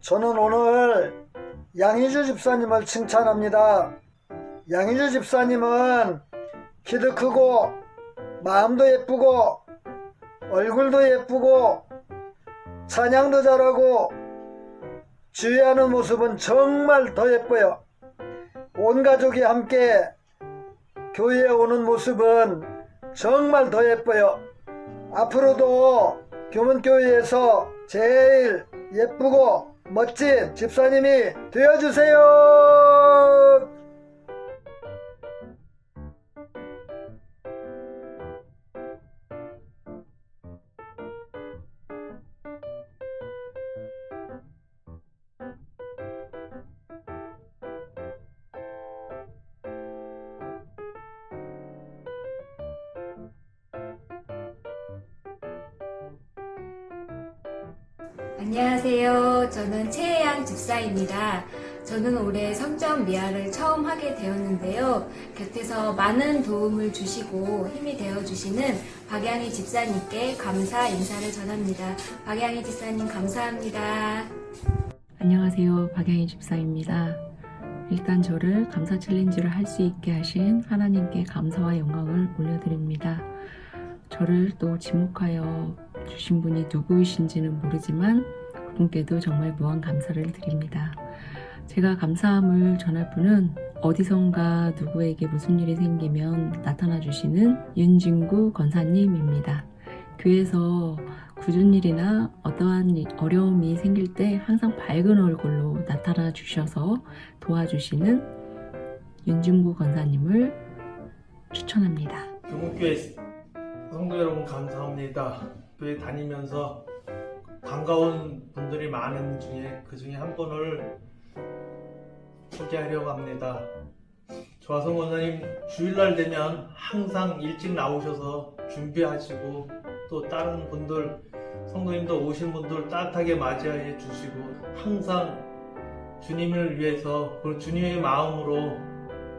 저는 오늘 양희주 집사님을 칭찬합니다. 양희주 집사님은 키도 크고 마음도 예쁘고 얼굴도 예쁘고 찬양도 잘하고 주의하는 모습은 정말 더 예뻐요. 온 가족이 함께 교회에 오는 모습은 정말 더 예뻐요. 앞으로도 교문교회에서 제일 예쁘고 멋진 집사님이 되어주세요. 안녕하세요. 저는 최혜양 집사입니다. 저는 올해 성전 미아를 처음 하게 되었는데요. 곁에서 많은 도움을 주시고 힘이 되어 주시는 박양희 집사님께 감사 인사를 전합니다. 박양희 집사님 감사합니다. 안녕하세요. 박양희 집사입니다. 일단 저를 감사 챌린지를 할 수 있게 하신 하나님께 감사와 영광을 올려드립니다. 저를 또 지목하여 주신 분이 누구이신지는 모르지만 그분께도 정말 무한 감사를 드립니다. 제가 감사함을 전할 분은 어디선가 누구에게 무슨 일이 생기면 나타나 주시는 윤진구 권사님입니다. 교회에서 굳은 일이나 어떠한 일- 어려움이 생길 때 항상 밝은 얼굴로 나타나 주셔서 도와주시는 윤중구 권사님을 추천합니다. 교문교회 성도 여러분 감사합니다. 교회 다니면서 반가운 분들이 많은 중에 그 중에 한 분을 소개하려고 합니다. 조화성 원사님 주일날 되면 항상 일찍 나오셔서 준비하시고 또 다른 분들 성도님도 오신 분들 따뜻하게 맞이해 주시고 항상 주님을 위해서 그 주님의 마음으로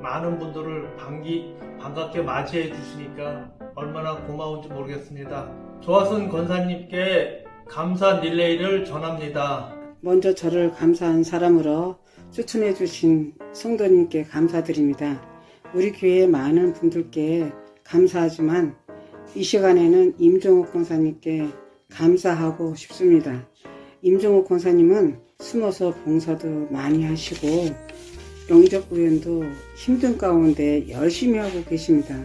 많은 분들을 반기 반갑게 맞이해 주시니까 얼마나 고마운지 모르겠습니다. 조화선 권사님께 감사 릴레이를 전합니다. 먼저 저를 감사한 사람으로 추천해 주신 성도님께 감사드립니다. 우리 교회 많은 분들께 감사하지만 이 시간에는 임종욱 권사님께 감사하고 싶습니다. 임종욱 권사님은 숨어서 봉사도 많이 하시고 영접 구현도 힘든 가운데 열심히 하고 계십니다.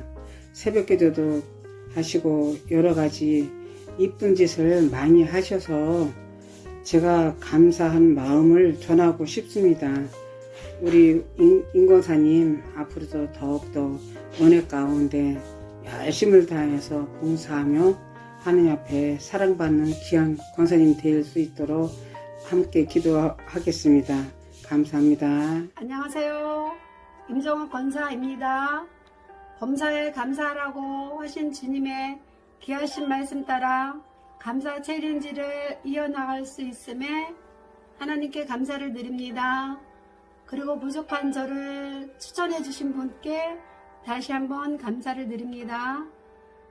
새벽 기도도 하시고 여러 가지 이쁜 짓을 많이 하셔서 제가 감사한 마음을 전하고 싶습니다. 우리 임- 임권사님 앞으로도 더욱더 은혜 가운데 열심을 다해서 봉사하며 하느님 앞에 사랑받는 귀한 권사님 될 수 있도록 함께 기도하겠습니다. 감사합니다. 안녕하세요. 임정은 권사입니다. 범사에 감사하라고 하신 주님의 귀하신 말씀 따라 감사 챌린지를 이어나갈 수 있음에 하나님께 감사를 드립니다. 그리고 부족한 저를 추천해 주신 분께 다시 한번 감사를 드립니다.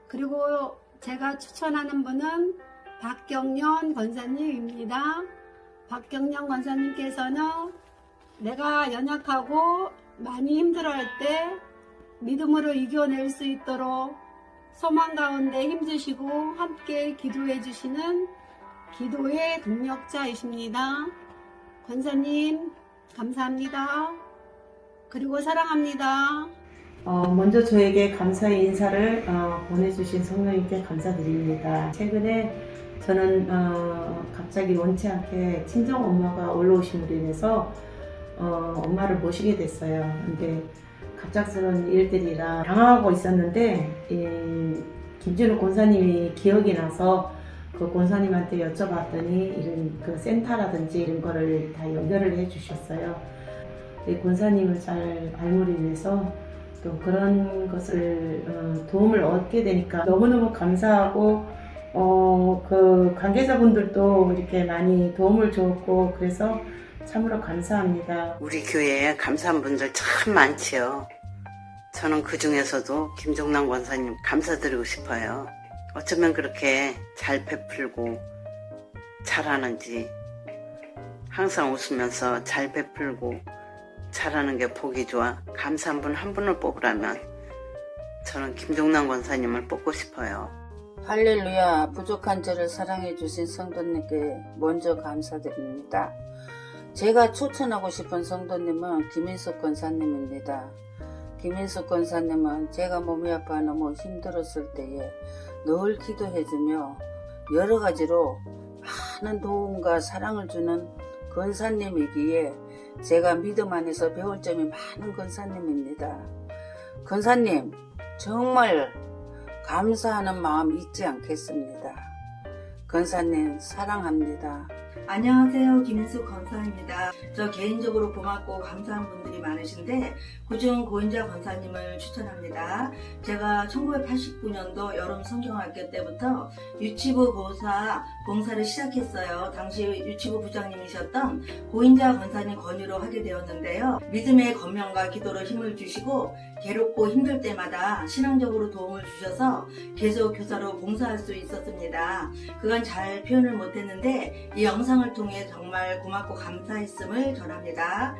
그리고 제가 추천하는 분은 박경련 권사님입니다. 박경련 권사님께서는 내가 연약하고 많이 힘들어할 때 믿음으로 이겨낼 수 있도록 소망 가운데 힘주시고 함께 기도해 주시는 기도의 동력자이십니다. 권사님 감사합니다. 그리고 사랑합니다. 어, 먼저 저에게 감사의 인사를 어, 보내주신 성령님께 감사드립니다. 최근에 저는 어, 갑자기 원치 않게 친정 엄마가 올라오심으로 인해서 어, 엄마를 모시게 됐어요. 근데 갑작스러운 일들이라 당황하고 있었는데 이, 김진우 권사님이 기억이 나서 그 권사님한테 여쭤봤더니 이런 그 센터라든지 이런 거를 다 연결을 해주셨어요. 이 권사님을 잘 인해서 또 그런 것을 어, 도움을 얻게 되니까 너무너무 감사하고 어, 그 관계자분들도 이렇게 많이 도움을 줬고 그래서 참으로 감사합니다. 우리 교회에 감사한 분들 참 많지요. 저는 그 중에서도 김종남 권사님 감사드리고 싶어요. 어쩌면 그렇게 잘 베풀고 잘하는지 항상 웃으면서 잘 베풀고 잘하는 게 보기 좋아 감사한 분 한 분을 뽑으라면 저는 김종남 권사님을 뽑고 싶어요. 할렐루야 부족한 저를 사랑해 주신 성도님께 먼저 감사드립니다. 제가 추천하고 싶은 성도님은 김인숙 권사님입니다. 김인숙 권사님은 제가 몸이 아파 너무 힘들었을 때에 늘 기도해주며 여러 가지로 많은 도움과 사랑을 주는 권사님이기에 제가 믿음 안에서 배울 점이 많은 권사님입니다. 권사님 정말 감사하는 마음 잊지 않겠습니다. 권사님 사랑합니다. 안녕하세요. 김인숙 권사입니다. 저 개인적으로 고맙고 감사한 분들이 많으신데 그중 고인자 권사님을 추천합니다. 제가 1989년도 여름 성경학교 때부터 유치부 보사 봉사를 시작했어요. 당시 유치부 부장님이셨던 고인자 권사님 권유로 하게 되었는데요. 믿음의 겉면과 기도로 힘을 주시고 괴롭고 힘들 때마다 신앙적으로 도움을 주셔서 계속 교사로 봉사할 수 있었습니다. 그간 잘 표현을 못했는데 이 영상을 통해 정말 고맙고 감사했음을 전합니다.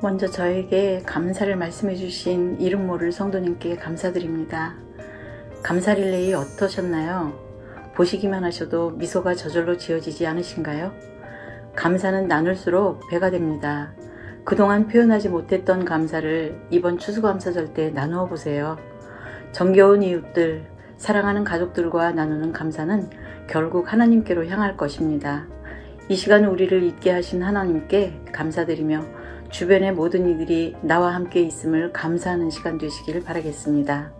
먼저 저에게 감사를 말씀해 주신 이름 모를 성도님께 감사드립니다. 감사 릴레이 어떠셨나요? 보시기만 하셔도 미소가 저절로 지어지지 않으신가요? 감사는 나눌수록 배가 됩니다. 그동안 표현하지 못했던 감사를 이번 추수감사절 때 나누어 보세요. 정겨운 이웃들, 사랑하는 가족들과 나누는 감사는 결국 하나님께로 향할 것입니다. 이 시간 우리를 있게 하신 하나님께 감사드리며 주변의 모든 이들이 나와 함께 있음을 감사하는 시간 되시기를 바라겠습니다.